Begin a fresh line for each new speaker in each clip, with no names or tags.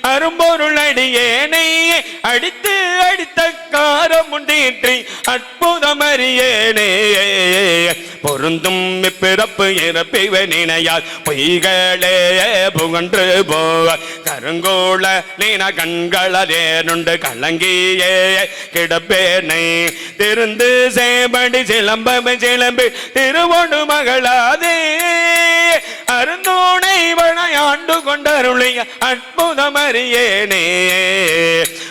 அரும்பொருள் அடியேனை அடித்து அடித்த காரம் உண்டீற்றி அற்புதம் அறியேனே பொருந்தும் பிறப்பு இறப்பிவ நினையால் பொய்களே புகன்று போவ. கருங்கோள நீன கண்களதேனுண்டு கலங்கியே. கிடப்பேனை திருந்து சேபடி சிலம்பம் சிலம்பி திருவொண்டு மகளாதே. அருந்தோணை வளையாண்டு கொண்டருளிய அற்புதம் அறியேனே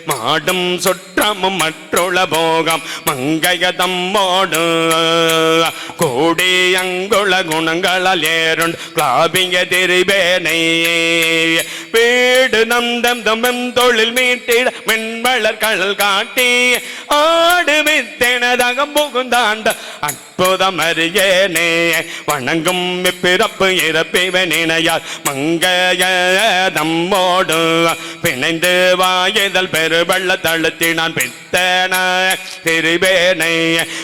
மாடும் சுற்றமும் மற்றுள போகம் மங்கையதம்மோடு கூடி அங்குள குணங்களால் ஏருண் கிளாபிங்க திரிபேனை. பேடு நந்தம் தம்பம் தொழில் மீட்டிட மென்மலர் கடல் காட்டி ஆடு வித்தெனதகம் புகுந்தாண்ட அற்புதம் அறியேனே வணங்கும் பிறப்பு இறப்பிவன் மங்கைய தம்மோடு பிணைந்து வாயுதல் பெருவள்ள தழுத்தினான் பித்தன திருவேனை.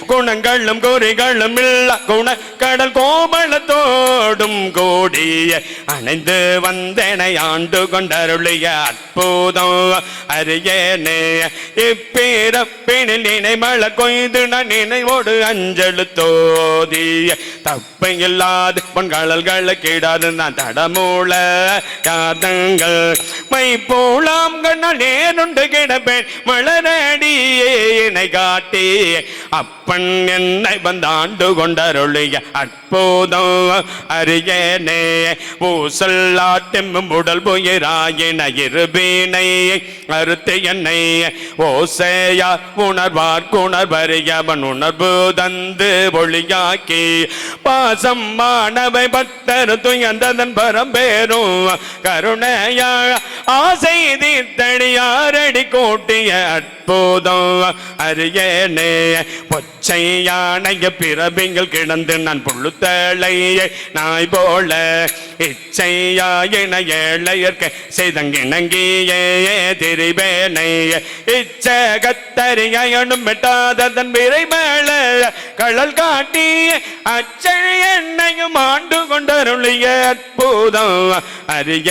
குணங்களும் குறிகளும் இல்ல குண கடல் கோபலத்தோடும் கூடிய அணைந்து வந்தனை ஆண்டு கொண்டருளிய அற்புதம். அறியேனே இப்பிறப்பினில் நினைமள கொய்து நினைவோடு அஞ்சலு தோதி. தப்பை இல்லாது பொன்கழல்களை கிடாது நான் தடமூல யாதங்கள். மை போலாம் கண்ணால் நேருண்டு கிடப்பேன் மலரடியே என்னை காட்டி. அப்பன் என்னை வந்தாண்டு கொண்டருளிய அற்புதம். அறியனே ஊசல்லாட்டும் உடல் போய் புயிராயின இருபீனை அறுத்து என்னை ஓசையா உணர்வார்குணர்வரியவன் உணர்வு தந்து ஒளியாக்கி பாசம் மாணவை பக்தர் துயர்ந்ததன் பரம்பேரும் கருணையா ஆசை தீர்த்தடியாரடி கூட்டிய அற்புதம். அரியனே பொச்சை யானைய பிறபிங்கள் கிடந்து நான் புழுத்தலையை நாய் போல இச்சையாயின ஏழையற்க செய்தங்கிணங்கியே திரிவேனை இச்சகத்தறியனும் மெட்டாததன் விரை மேல கடல் காட்டி அச்சழி என்னையும் ஆண்டு கொண்டருளிய அற்புதம். அரிய